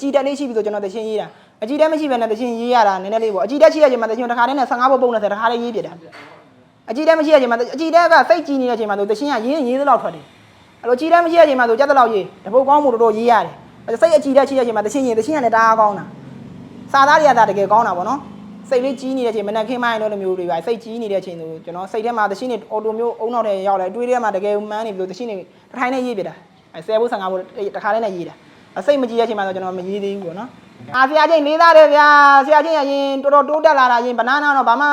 ကြီးတက်လေးရှိပြီဆိုကျွန်တော်တချင်းရေးတာအကြီးတက်မရှိဘဲနဲ့တချင်းရေးရတာနည်းနည်းလေးပေါ့အကြီးတက်ရှိရချိန်မှာတချင်းတစ်ခါတည်းနဲ့15ပုတ်ပုံနဲ့တခါလေးရေးပြတာအကြီးတက်မရှိရချိန်မှာအကြီးတက်ကစိတ်ကြီးနေတဲ့ချိန်မှာဆိုတချင်းကရေးရင်ရေးသလောက်ထွက်တယ်အဲ့လိုကြီးတက်မရှိရချိန်မှာဆိုကြက်သလောက်ရေးတပုတ်ကောင်းမှုတော်တော်ရေးရတယ်စိတ်အကြီးတက်ရှိရချိန်မှာတချင်းရေးတချင်းကလည်းတအားကောင်းတာစာသားတွေကတကယ်ကောင်းတာပေါ့နော်စိတ်လေးကြီးနေတဲ့အချိန်မနက်ခင်းမိုင်းတို့လိုမျိုးတွေပါစိတ်ကြီးနေတဲ့အချိန်ဆိုကျွန်တော်စိတ်ထဲမှာတချင်းနေအော်တိုမျိုးအုံနောက်ထဲရောက်လာအတွေးထဲမှာတကယ်မှန်းနေပြီလို့တချင်းနေတစ်ထိုင်းနဲ့ရေးပြတာအဲ10ဘုတ်15ဘုတ်တစ်ခါတည်းနဲ့ရေးတာ အစိတ်မကြီးတဲ့အချိန်မှာဆိုကျွန်တော်မရေးသေးဘူးပေါ့နော်အာဆရာချင်းလေးသားတယ်ဗျာဆရာချင်းရရင်တော်တော်တိုးတက်လာတာရင်ဘနာနာတော့ဘာမှ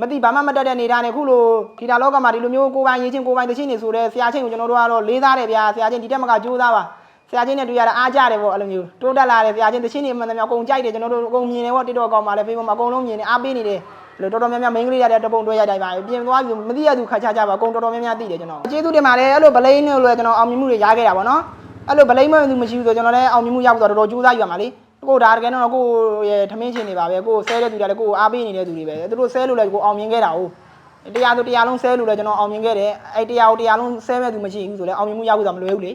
မသိဘာမှမတက်တဲ့နေတာနဲ့ခုလိုဂီတာလောကမှာဒီလိုမျိုးကိုယ်ပိုင်ရေးချင်းကိုယ်ပိုင်တချင်းနေဆိုတဲ့ဆရာချင်းကိုကျွန်တော်တို့ကတော့လေးသားတယ်ဗျာဆရာချင်းဒီတက်မကကြိုးစားပါဆရာချင်းနဲ့တွေ့ရတာအားကြတယ်ပေါ့အဲ့လိုမျိုးတိုးတက်လာတယ်ဆရာချင်းတချင်းနေမှန်တယ်များအကုန်ကြိုက်တယ်ကျွန်တော်တို့အကုန်မြင်တယ်ပေါ့တစ်တော့ကောင်းပါလေဖေးပေါ်မှာအကုန်လုံးမြင်တယ်အားပေးနေတယ်အဲ့လိုတော်တော်များများမိန်းကလေးရတဲ့တပုံတွဲရတိုင်းပါပြင်သွားပြီမသိရသူခါချကြပါအကုန်တော်တော်များများသိတယ်ကျွန်တော်ကျေးဇူးတင်ပါတယ်အဲ့လိုဗလိန်းလို့လည်းကျွန်တော်အောင်မြင်မှုတွေရခဲ့တာပေါ့နော် အဲ့လိုဗလိန်းမသူမရှိဘူးဆိုကျွန်တော်လည်းအောင်မြင်မှုရဖို့တော်တော်ကြိုးစားယူရမှာလေကိုဒါတကယ်တော့ကိုရဲ့ထမင်းချင်းနေပါပဲကိုဆဲတဲ့သူတွေလည်းကိုအားပေးနေတဲ့သူတွေပဲသူတို့ဆဲလို့လည်းကိုအောင်မြင်ခဲ့တာဟုတ်တရားဆိုတရားလုံးဆဲလို့လည်းကျွန်တော်အောင်မြင်ခဲ့တယ်အဲ့တရားကိုတရားလုံးဆဲမဲ့သူမရှိဘူးဆိုလည်းအောင်မြင်မှုရဖို့တော့မလွယ်ဘူးလေ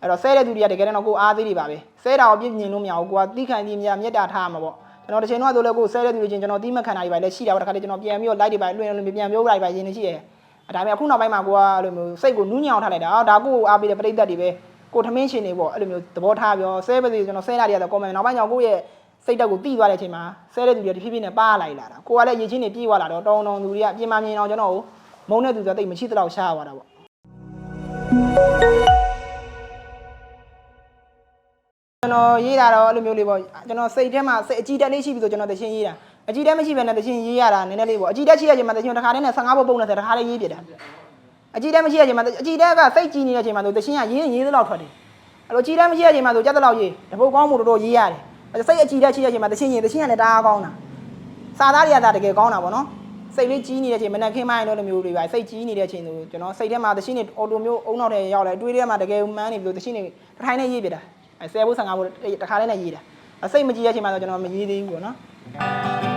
အဲ့တော့ဆဲတဲ့သူတွေကတကယ်တော့ကိုအားသေးတွေပါပဲဆဲတာကိုပြည့်မြင်လို့မရဘူးကိုကတိခံပြီးမြတ်မြတ်တာထားမှာပေါ့ကျွန်တော်တစ်ချိန်တော့ဆိုလည်းကိုဆဲတဲ့သူတွေချင်းကျွန်တော်တိမခံတာတွေပါလေရှိတာပေါ့တခါတည်းကျွန်တော်ပြန်ပြီးတော့ light တွေပါလွှင့်လို့ပြန်ပြောလိုက်ပါရင်းနေရှိရဲ့အဲဒါပေမဲ့အခုနောက်ပိုင်းမှာကိုကအဲ့လိုမျိုးစိတ်ကိုနူးညောင်ထားလိုက်တာအော်ဒါကိုအားပေးတဲ့ပြိတ္တတွေပဲ ကိုထမင်းရှင်နေပေါ့အဲ့လိုမျိုးသဘောထားပြောဆဲပါစေကျွန်တော်ဆဲတာတွေကတော့ comment နောက်ပိုင်းကျတော့ကိုရဲ့စိတ်တက်ကိုတီးသွားတဲ့အချိန်မှာဆဲတဲ့သူတွေတဖြည်းဖြည်းနဲ့ပါလိုက်လာတာကိုကလည်းရေချင်းတွေပြေးသွားလာတော့တောင်းတောင်းသူတွေကပြင်မာမြင်အောင်ကျွန်တော်ကိုမုန်းတဲ့သူဆိုတိတ်မရှိတော့ရှားသွားတာပေါ့ကျွန်တော်ရေးတာတော့အဲ့လိုမျိုးလေးပေါ့ကျွန်တော်စိတ်ထဲမှာစိတ်အကြည့်တက်လေးရှိပြီဆိုကျွန်တော်တချင်းရေးတာအကြည့်တက်မရှိဘဲနဲ့တချင်းရေးရတာနည်းနည်းလေးပေါ့အကြည့်တက်ရှိရချိန်မှာတချင်းတစ်ခါတည်းနဲ့15ပုတ်ပုံနဲ့တခါလေးရေးပြတာ အကြည့်တက်မရှိရချိန်မှာအကြည့်တက်ကစိတ်ကြီးနေတဲ့အချိန်မှာဆိုတချင်းကရေးရင်ရေးသလောက်ထွက်တယ်အဲ့လိုအကြည့်တက်မရှိရချိန်မှာဆိုကြက်သလောက်ရေးတပုတ်ကောင်းမှုတော်တော်ရေးရတယ်စိတ်အကြည့်တက်ရှိရချိန်မှာတချင်းရေးတချင်းကလည်းတအားကောင်းတာစာသားတွေကတကယ်ကောင်းတာပေါ့နော်စိတ်လေးကြီးနေတဲ့အချိန်မနက်ခင်းမိုင်းတို့လိုမျိုးတွေပါစိတ်ကြီးနေတဲ့အချိန်ဆိုကျွန်တော်စိတ်ထဲမှာတချင်းနေအော်တိုမျိုးအုံနောက်ထဲရောက်လာအတွေးထဲမှာတကယ်မှန်းနေပြီလို့တချင်းနေတစ်ထိုင်းနဲ့ရေးပြတာအဲ10ဘုတ်15ဘုတ်တစ်ခါလေးနဲ့ရေးတာစိတ်မကြီးတဲ့အချိန်မှာဆိုကျွန်တော်မရေးသေးဘူးပေါ့နော်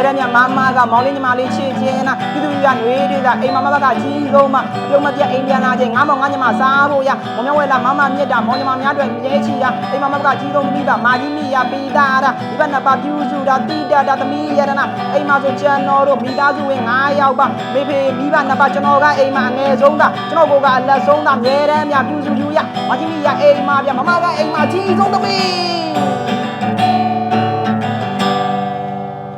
ရဲရမြမမကမောင်လေးညီမလေးချစ်ချင်းနာပြည်သူတွေကຫນွေတွေကအိမ်မမဘကကြီးဆုံးမပြုံးမပြတ်အိမ်ပြန်လာခြင်းငါမောင်ငါညီမစားဖို့ရမောင်မြဝဲလာမမမြတ်တာမောင်ညီမများတွေရဲချီရအိမ်မမဘကကြီးဆုံးမိဘမာကြီးမိရပီတာရာဒီဘက်နှစ်ပါပြူစုတာတိတတာသမီးရတနာအိမ်မဆိုကျွန်တော်တို့မိသားစုဝင်9ယောက်ပါမေဖေမိဘနှစ်ပါကျွန်တော်ကအိမ်မအငယ်ဆုံးတာကျွန်တော်ကိုကအလက်ဆုံးတာမြဲတမ်းမြပြူစုယူရမာကြီးမိရအိမ်မပြမမကအိမ်မကြီးဆုံးသမီး။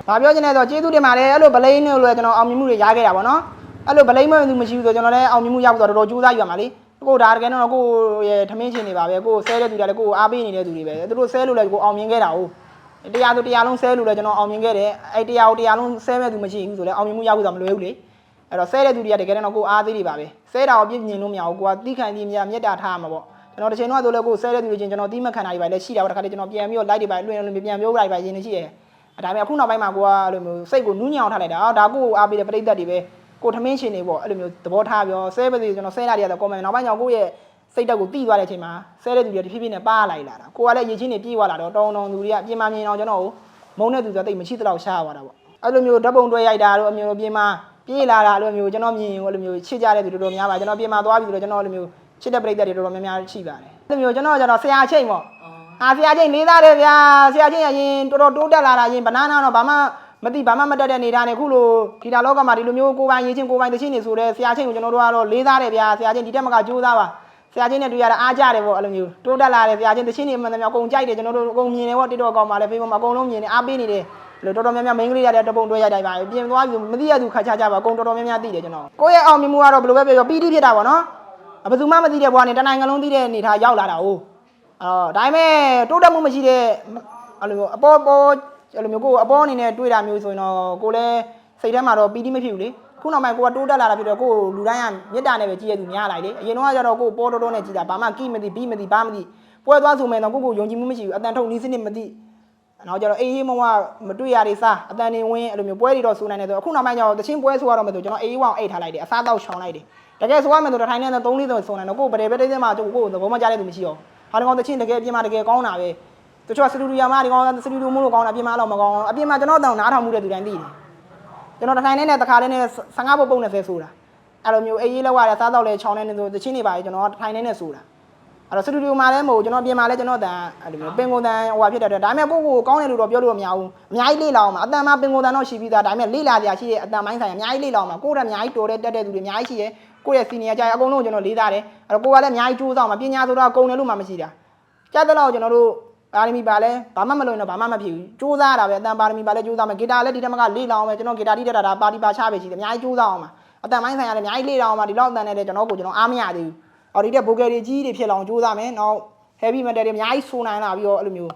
ဘာပြောချင်လဲဆိုတော့ကျေးဇူးတင်ပါတယ်အဲ့လိုဗလိန်လို့လည်းကျွန်တော်အောင်မြင်မှုတွေရခဲ့တာပေါ့နော်။အဲ့လိုဗလိန်မသူမရှိဘူးဆိုကျွန်တော်လည်းအောင်မြင်မှုရဖို့တော့တော်တော်ကြိုးစားယူရမှာလေ။ကိုဒါတကယ်တော့ကိုရဲ့ထမင်းချင်းနေပါပဲကိုဆဲတဲ့သူတွေလည်းကိုအားပေးနေတဲ့သူတွေပဲ။သူတို့ဆဲလို့လည်းကိုအောင်မြင်ခဲ့တာဟုတ်။တရားဆိုတရားလုံးဆဲလို့လည်းကျွန်တော်အောင်မြင်ခဲ့တယ်။အဲ့တရားကိုတရားလုံးဆဲမဲ့သူမရှိဘူးဆိုလည်းအောင်မြင်မှုရဖို့တော့မလွယ်ဘူးလေ။အဲ့တော့ဆဲတဲ့သူတွေကတကယ်တော့ကိုအားသေးတွေပါပဲ။ဆဲတာကိုပြည့်မြင်လို့မရဘူးကိုကတိခံပြီးမြတ်မြတ်တာထားမှာပေါ့။ကျွန်တော်တစ်ချိန်တော့ဆိုလည်းကိုဆဲတဲ့သူတွေချင်းကျွန်တော်တိမခံတာတွေပါလေရှိတာပေါ့တခါတည်းကျွန်တော်ပြန်ပြီးတော့ light တွေပါလွှင့်လို့ပြန်ပြောလိုက်ပါရင်းနေရှိရဲ့။အဲ ဒါပေမဲ့အခုနောက်ပိုင်းမှာကိုကအဲ့လိုမျိုးစိတ်ကိုနူးညောင်ထားလိုက်တာအော်ဒါကိုအားပေးတဲ့ပြိတ္တတွေပဲကိုထမင်းရှင်နေပေါ့အဲ့လိုမျိုးသဘောထားပြောဆဲပါစေကျွန်တော်ဆဲတာတွေကတော့ comment နောက်ပိုင်းကျတော့ကိုရဲ့စိတ်တက်ကိုတီးသွားတဲ့အချိန်မှာဆဲတဲ့သူတွေတဖြည်းဖြည်းနဲ့ပါလိုက်လာတာကိုကလည်းရေချင်းတွေပြေးသွားလာတော့တောင်းတောင်းသူတွေကပြင်မာမြင်အောင်ကျွန်တော်ကိုမုန်းတဲ့သူဆိုတိတ်မရှိတော့ရှားသွားတာပေါ့အဲ့လိုမျိုးဓာတ်ပုံတွဲရိုက်တာတို့အမျိုးပြင်မာပြေးလာတာအဲ့လိုမျိုးကျွန်တော်မြင်ရင်အဲ့လိုမျိုးချစ်ကြတဲ့သူတော်တော်များပါကျွန်တော်ပြင်မာသွားပြီဆိုတော့ကျွန်တော်အဲ့လိုမျိုးချစ်တဲ့ပြိတ္တတွေတော်တော်များများရှိပါတယ်အဲ့လိုမျိုးကျွန်တော်ကျတော့ဆရာချိန်ပေါ့ အာဆရာချင်းလေးသားတယ်ဗျာဆရာချင်းရရင်တော်တော်တိုးတက်လာတာရင်ဘနာနာတော့ဘာမှမသိဘာမှမတက်တဲ့နေတာနဲ့ခုလိုဂီတာလောကမှာဒီလိုမျိုးကိုပိုင်ရေးချင်းကိုပိုင်တချင်းနေဆိုတဲ့ဆရာချင်းကိုကျွန်တော်တို့ကတော့လေးသားတယ်ဗျာဆရာချင်းဒီတက်မကကြိုးစားပါဆရာချင်းနဲ့တွေ့ရတာအားကြတယ်ပေါ့အဲ့လိုမျိုးတိုးတက်လာတယ်ဆရာချင်းတချင်းနေမှန်တယ်များအကုန်ကြိုက်တယ်ကျွန်တော်တို့အကုန်မြင်တယ်ပေါ့တစ်တော့ကောင်းပါလေဖေးပေါ်မှာအကုန်လုံးမြင်တယ်အားပေးနေတယ်ဘယ်လိုတော်တော်များများမိန်းကလေးရတဲ့တပုံတွဲရိုက်တိုင်းပါပြင်သွားပြီမသိရသူခါချကြပါအကုန်တော်တော်များများသိတယ်ကျွန်တော်ကိုယ့်ရဲ့အောင်မြင်မှုကတော့ဘယ်လိုပဲပြောပြောပီတိဖြစ်တာပေါ့နော်ဘယ်သူမှမသိတဲ့ဘဝနဲ့တနိုင်ငံလုံးသိတဲ့အနေထားရောက်လာတာ哦 အော်ဒါပေမဲ့တိုးတက်မှုမရှိတဲ့အဲ့လိုမျိုးအပေါ်ပေါ်အဲ့လိုမျိုးကိုယ်အပေါ်အနေနဲ့တွေးတာမျိုးဆိုရင်တော့ကိုယ်လည်းစိတ်ထဲမှာတော့ပီတိမဖြစ်ဘူးလေခုနောက်ပိုင်းကိုကတိုးတက်လာတာဖြစ်တော့ကိုယ်လူတိုင်းကမေတ္တာနဲ့ပဲကြည့်ရသူများလိုက်လေအရင်တော့ကကျတော့ကိုယ်ပေါ်တော်တော်နဲ့ကြည့်တာဘာမှကိမသိဘိမသိဘာမသိပွဲသွားဆိုမယ်တော့ကိုယ့်ကိုယုံကြည်မှုမရှိဘူးအတန်ထုတ်နီးစနစ်မသိနောက်ကျတော့အေးအေးမဝမတွေ့ရတွေစားအတန်နေဝင်းအဲ့လိုမျိုးပွဲတွေတော့ဆိုနိုင်တယ်ဆိုအခုနောက်ပိုင်းကျတော့တချင်းပွဲဆိုရတော့မယ်ဆိုကျွန်တော်အေးအေးဝအောင်အိတ်ထားလိုက်တယ်အစားတောက်ချောင်းလိုက်တယ်တကယ်ဆိုရမယ်ဆိုတော့ထိုင်းနဲ့3 4ဆိုဆိုနိုင်တော့ကိုယ်ဗရေပဲတိတ်တိတ်မှကိုယ်ကိုသဘောမကျတဲ့သူမရှိတော့ ဟာဒီကောင်တချင်းတကယ်အပြင်မှာတကယ်ကောင်းတာပဲတချို့စတူဒီယိုမှာဒီကောင်စတူဒီယိုမို့လို့ကောင်းတာအပြင်မှာတော့မကောင်းဘူးအပြင်မှာကျွန်တော်တောင်နားထောင်မှုတဲ့သူတိုင်းသိတယ်ကျွန်တော်တစ်ထိုင်နဲ့နဲ့တစ်ခါတည်းနဲ့15ပုတ်ပုံနဲ့ဆဲဆိုတာအဲ့လိုမျိုးအေးရေးလောက်ရတဲ့စားတော့လဲချောင်းနေနေဆိုတချင်းနေပါလေကျွန်တော်ထိုင်နေနေဆိုတာအဲ့တော့စတူဒီယိုမှာလည်းမဟုတ်ကျွန်တော်ပြင်မှာလည်းကျွန်တော်တန်အဲ့လိုမျိုးပင်ကုန်တန်ဟိုဟာဖြစ်တဲ့အတွက်ဒါပေမဲ့ကိုကိုကောင်းတယ်လို့တော့ပြောလို့မရဘူးအများကြီးလေ့လာအောင်ပါအတန်မှာပင်ကုန်တန်တော့ရှိပြီးသားဒါပေမဲ့လေ့လာစရာရှိတဲ့အတန်ပိုင်းဆိုင်အများကြီးလေ့လာအောင်ပါကိုယ်ကအများကြီးတော်တဲ့တက်တဲ့သူတွေအများကြီးရှိရဲ့ ကိုယ့်ရဲ့စီနီယာကြိုင်အကုန်လုံးကျွန်တော်လေးသားတယ်အဲ့တော့ကိုကလည်းအများကြီးကြိုးစားအောင်ပါပညာဆိုတော့ကုန်တယ်လို့မှမရှိတာကြားတဲ့လောက်ကျွန်တော်တို့ပါရမီပါလဲဘာမှမလုပ်ရင်တော့ဘာမှမဖြစ်ဘူးကြိုးစားရတာပဲအတန်ပါရမီပါလဲကြိုးစားမယ်ဂီတာလည်းဒီတက်မကလေ့လာအောင်ပဲကျွန်တော်ဂီတာတိတက်တာဒါပါတီပါချပဲရှိတယ်အများကြီးကြိုးစားအောင်ပါအတန်ပိုင်းဆိုင်ရလည်းအများကြီးလေ့လာအောင်ပါဒီလောက်အတန်နဲ့လည်းကျွန်တော်ကိုကျွန်တော်အားမရသေးဘူးအော်ဒီတက်ဘိုကယ်တွေကြီးတွေဖြစ်လောင်ကြိုးစားမယ်နောက် heavy metal တွေအများကြီးဆိုးနိုင်လာပြီးတော့အဲ့လိုမျိုး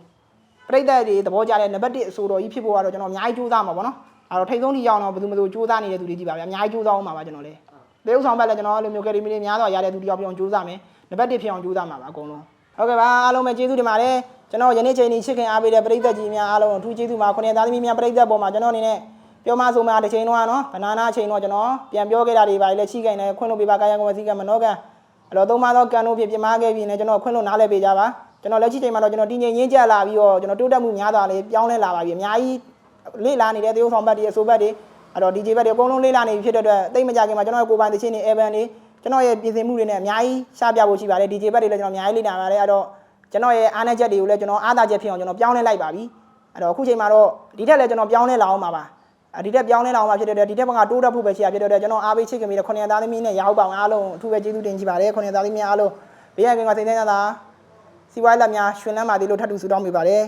ပြိတ္တတွေသဘောကျတဲ့နံပါတ်1အဆိုတော်ကြီးဖြစ်ဖို့ကတော့ကျွန်တော်အများကြီးကြိုးစားမှာပေါ့နော်အဲ့တော့ထိတ်ဆုံးထိရောက်တော့ဘယ်သူမှမဆိုကြိုးစားနေတဲ့သူတွေကြီးပါဗျာအများကြီးကြိုးစားအောင်ပါပါကျွန်တော်လည်း တေးဥဆောင်ဘက်လည်းကျွန်တော်အဲ့လိုမျိုးကယ်ရီမီတွေများတော့ရတဲ့သူတယောက်ပြောင်းကြိုးစားမယ်နံပါတ်1ဖြစ်အောင်ကြိုးစားမှာပါအကုန်လုံးဟုတ်ကဲ့ပါအားလုံးပဲကျေးဇူးတင်ပါတယ်ကျွန်တော်ယနေ့ချိန်นี้ချစ်ခင်အားပေးတဲ့ပရိသတ်ကြီးများအားလုံးအထူးကျေးဇူးပါခုနှစ်သားသမီးများပရိသတ်ပေါ်မှာကျွန်တော်အနေနဲ့ပြောမဆိုမှတစ်ချိန်တော့နော်ဘနာနာချိန်တော့ကျွန်တော်ပြန်ပြောခဲ့တာတွေပါလေချိခိုင်နေခွင့်လို့ပေးပါကာယကံဝစီကံမနောကံအဲ့တော့သုံးပါသောကံတို့ဖြစ်ပြမခဲ့ပြီးနေကျွန်တော်ခွင့်လို့နားလဲပေးကြပါကျွန်တော်လက်ရှိချိန်မှာတော့ကျွန်တော်တည်ငြိမ်ရင်းကြလာပြီးတော့ကျွန်တော်တိုးတက်မှုများစွာလေးပြောင်းလဲလာပါပြီအများကြီးလေ့လာနေတဲ့သေယုံဆောင်ဘတ်တွေအဆိုဘတ်တွေ အဲ့တော့ DJ ဘတ်တွေအကုန်လုံးလေ့လာနေပြီဖြစ်တဲ့အတွက်တိတ်မကြခင်မှာကျွန်တော်ရဲ့ကိုယ်ပိုင်သချင်းတွေ Evan တွေကျွန်တော်ရဲ့ပြင်ဆင်မှုတွေနဲ့အများကြီးရှားပြဖို့ရှိပါတယ် DJ ဘတ်တွေလည်းကျွန်တော်အများကြီးလေ့လာပါတယ်အဲ့တော့ကျွန်တော်ရဲ့အားနည်းချက်တွေကိုလည်းကျွန်တော်အားသာချက်ဖြစ်အောင်ကျွန်တော်ပြောင်းလဲလိုက်ပါပြီအဲ့တော့အခုချိန်မှာတော့ဒီထက်လည်းကျွန်တော်ပြောင်းလဲလာအောင်ပါပါအဒီတက်ပြောင်းလဲလာအောင်ပါဖြစ်တဲ့အတွက်ဒီတက်ဘက်ကတိုးတက်ဖို့ပဲရှိရဖြစ်တဲ့အတွက်ကျွန်တော်အားပေးချစ်ခင်ပြီးတော့ခုနှစ်သားသမီးနဲ့ရောက်ပါအောင်အားလုံးအထူးပဲကျေးဇူးတင်ကြပါတယ်ခုနှစ်သားသမီးအားလုံးဘေးရန်ကင်ကစိတ်ထဲသာစီဝိုင်းလက်များရှင်လန်းပါသေးလို့ထပ်တူဆုတောင်းပေးပါတယ်